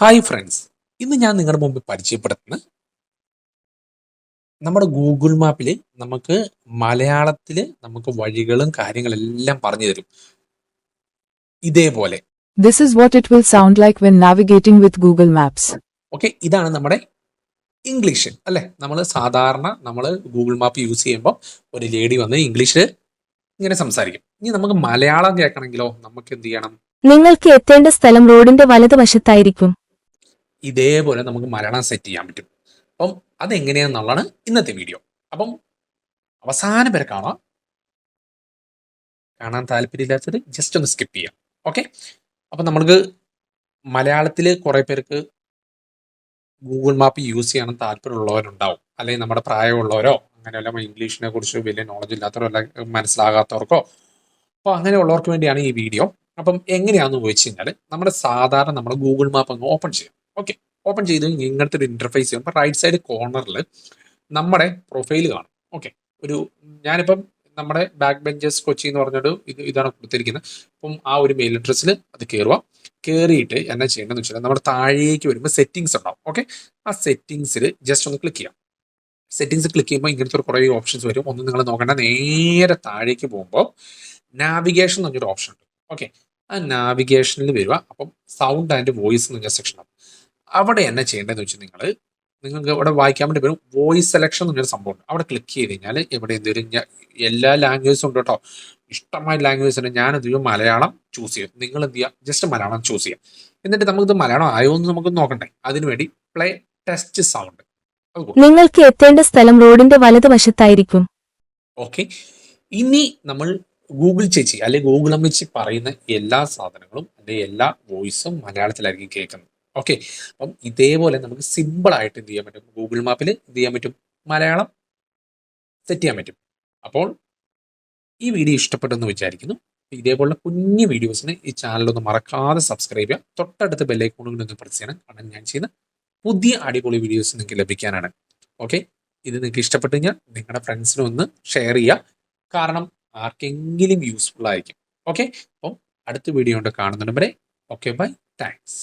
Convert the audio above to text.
Hi friends ഇന്ന് ഞാൻ നിങ്ങളുടെ മുമ്പിൽ പരിചയപ്പെടുത്തുന്ന നമ്മുടെ ഗൂഗിൾ മാപ്പിൽ നമുക്ക് മലയാളത്തിൽ നമുക്ക് വഴികളും കാര്യങ്ങളെല്ലാം പറഞ്ഞു തരും. ഇതേപോലെ. This is what it will sound like when navigating with Google Maps. Okay ഇതാണ് നമ്മുടെ ഇംഗ്ലീഷ് അല്ലെ? നമ്മൾ സാധാരണ നമ്മൾ ഗൂഗിൾ മാപ്പ് യൂസ് ചെയ്യുമ്പോൾ ഒരു ലേഡി വന്ന് ഇംഗ്ലീഷിൽ ഇങ്ങനെ സംസാരിക്കും. ഇനി നമുക്ക് മലയാളം കേൾക്കണമെങ്കിലോ നമുക്ക് എന്ത് ചെയ്യണം? നിങ്ങൾക്ക് എത്തേണ്ട സ്ഥലം റോഡിന്റെ വലതുവശത്തായിരിക്കും. ഇതേപോലെ നമുക്ക് മലയാളം സെറ്റ് ചെയ്യാൻ പറ്റും. അപ്പം അതെങ്ങനെയാണെന്നുള്ളതാണ് ഇന്നത്തെ വീഡിയോ അപ്പം അവസാനം വരെ കാണാം. കാണാൻ താല്പര്യമില്ലാത്തത് ജസ്റ്റ് ഒന്ന് സ്കിപ്പ് ചെയ്യാം. ഓക്കെ അപ്പം നമ്മൾക്ക് മലയാളത്തിൽ കുറേ പേർക്ക് ഗൂഗിൾ മാപ്പ് യൂസ് ചെയ്യണം താല്പര്യമുള്ളവരുണ്ടാവും. അല്ലെങ്കിൽ നമ്മുടെ പ്രായമുള്ളവരോ അങ്ങനെയല്ല ഇംഗ്ലീഷിനെ കുറിച്ച് വലിയ നോളജ് ഇല്ലാത്തവരോ അല്ല മനസ്സിലാകാത്തവർക്കോ അപ്പോൾ അങ്ങനെയുള്ളവർക്ക് വേണ്ടിയാണ് ഈ വീഡിയോ അപ്പം എങ്ങനെയാണെന്ന് ചോദിച്ചു കഴിഞ്ഞാൽ നമ്മുടെ സാധാരണ നമ്മുടെ ഗൂഗിൾ മാപ്പ് അങ്ങ് ഓപ്പൺ ചെയ്യാം. ഓക്കെ ഓപ്പൺ ചെയ്ത് ഇങ്ങനത്തെ ഒരു ഇന്റർഫേസ് ചെയ്യും അപ്പോൾ റൈറ്റ് സൈഡ് കോർണറിൽ നമ്മുടെ പ്രൊഫൈൽ കാണും. ഓക്കെ ഒരു ഞാനിപ്പം നമ്മുടെ ബാക്ക് ബെഞ്ചേഴ്സ് കൊച്ചി എന്ന് പറഞ്ഞൊരു ഇത് ഇതാണ് കൊടുത്തിരിക്കുന്നത്. അപ്പം ആ ഒരു മെയിൽ അഡ്രസ്സിൽ അത് കയറുക കയറിയിട്ട് എന്നാ ചെയ്യേണ്ടതെന്ന് വെച്ചാൽ നമ്മുടെ താഴേക്ക് വരുമ്പോൾ സെറ്റിങ്സ് ഉണ്ടാവും. ഓക്കെ ആ സെറ്റിങ്സിൽ ജസ്റ്റ് ഒന്ന് ക്ലിക്ക് ചെയ്യാം. സെറ്റിങ്സ് ക്ലിക്ക് ചെയ്യുമ്പോൾ ഇങ്ങനത്തെ ഒരു കുറേ ഓപ്ഷൻസ് വരും. ഒന്ന് നിങ്ങൾ നോക്കേണ്ട നേരെ താഴേക്ക് പോകുമ്പോൾ നാവിഗേഷൻ എന്ന് പറഞ്ഞൊരു ഓപ്ഷൻ ഉണ്ട്. ഓക്കെ ആ നാവിഗേഷനിൽ വരിക. അപ്പം സൗണ്ട് ആൻഡ് വോയിസ് എന്ന് പറഞ്ഞ സെക്ഷൻ ഉണ്ട് അവിടെ എന്നാ ചെയ്യേണ്ടതെന്ന് വെച്ചാൽ നിങ്ങൾ നിങ്ങൾക്ക് ഇവിടെ വായിക്കാൻ വേണ്ടി വരും. വോയിസ് സെലക്ഷൻ എന്ന് പറഞ്ഞൊരു സംഭവം ഉണ്ട് അവിടെ ക്ലിക്ക് ചെയ്ത് കഴിഞ്ഞാൽ ഇവിടെ എന്തെങ്കിലും എല്ലാ ലാംഗ്വേജും ഉണ്ട് കേട്ടോ ഇഷ്ടമായ ലാംഗ്വേജ് ഉണ്ട് ഞാൻ എന്ത് ചെയ്യും മലയാളം ചൂസ് ചെയ്യും. നിങ്ങൾ എന്ത് ചെയ്യുക ജസ്റ്റ് മലയാളം ചൂസ് ചെയ്യാം. എന്നിട്ട് നമുക്കിത് മലയാളം ആയോ എന്ന് നമുക്ക് നോക്കണ്ടേ. അതിനുവേണ്ടി പ്ലേ ടെസ്റ്റ് സൗണ്ട് നിങ്ങൾക്ക് എത്തേണ്ട സ്ഥലം റോഡിന്റെ വലതുവശത്തായിരിക്കും ഓക്കെ ഇനി നമ്മൾ ഗൂഗിൾ ചേച്ചി അല്ലെങ്കിൽ ഗൂഗിൾ അമ്മച്ചി പറയുന്ന എല്ലാ സാധനങ്ങളും അല്ലെ എല്ലാ വോയിസും മലയാളത്തിലായിരിക്കും കേൾക്കുന്നത്. ഓക്കെ അപ്പം ഇതേപോലെ നമുക്ക് സിമ്പിൾ ആയിട്ട് എന്ത് ചെയ്യാൻ പറ്റും? ഗൂഗിൾ മാപ്പിൽ എന്ത് ചെയ്യാൻ പറ്റും? മലയാളം സെറ്റ് ചെയ്യാൻ പറ്റും. അപ്പോൾ ഈ വീഡിയോ ഇഷ്ടപ്പെട്ടെന്ന് വിചാരിക്കുന്നു. ഇതേപോലുള്ള കുഞ്ഞു വീഡിയോസിന് ഈ ചാനലൊന്ന് മറക്കാതെ സബ്സ്ക്രൈബ് ചെയ്യുക. തൊട്ടടുത്ത് ബെല്ലൈക്കോണുകൾ ഒന്ന് പ്രസ് ചെയ്യണം. കാരണം ഞാൻ ചെയ്യുന്ന പുതിയ അടിപൊളി വീഡിയോസ് നിങ്ങൾക്ക് ലഭിക്കാനാണ്. ഓക്കെ ഇത് നിങ്ങൾക്ക് ഇഷ്ടപ്പെട്ടു കഴിഞ്ഞാൽ നിങ്ങളുടെ ഫ്രണ്ട്സിനും ഒന്ന് ഷെയർ ചെയ്യുക. കാരണം ആർക്കെങ്കിലും യൂസ്ഫുൾ ആയിരിക്കും. ഓക്കെ അപ്പം അടുത്ത വീഡിയോ കൊണ്ട് കാണുന്നുണ്ട് വരെ ഓക്കെ ബൈ താങ്ക്സ്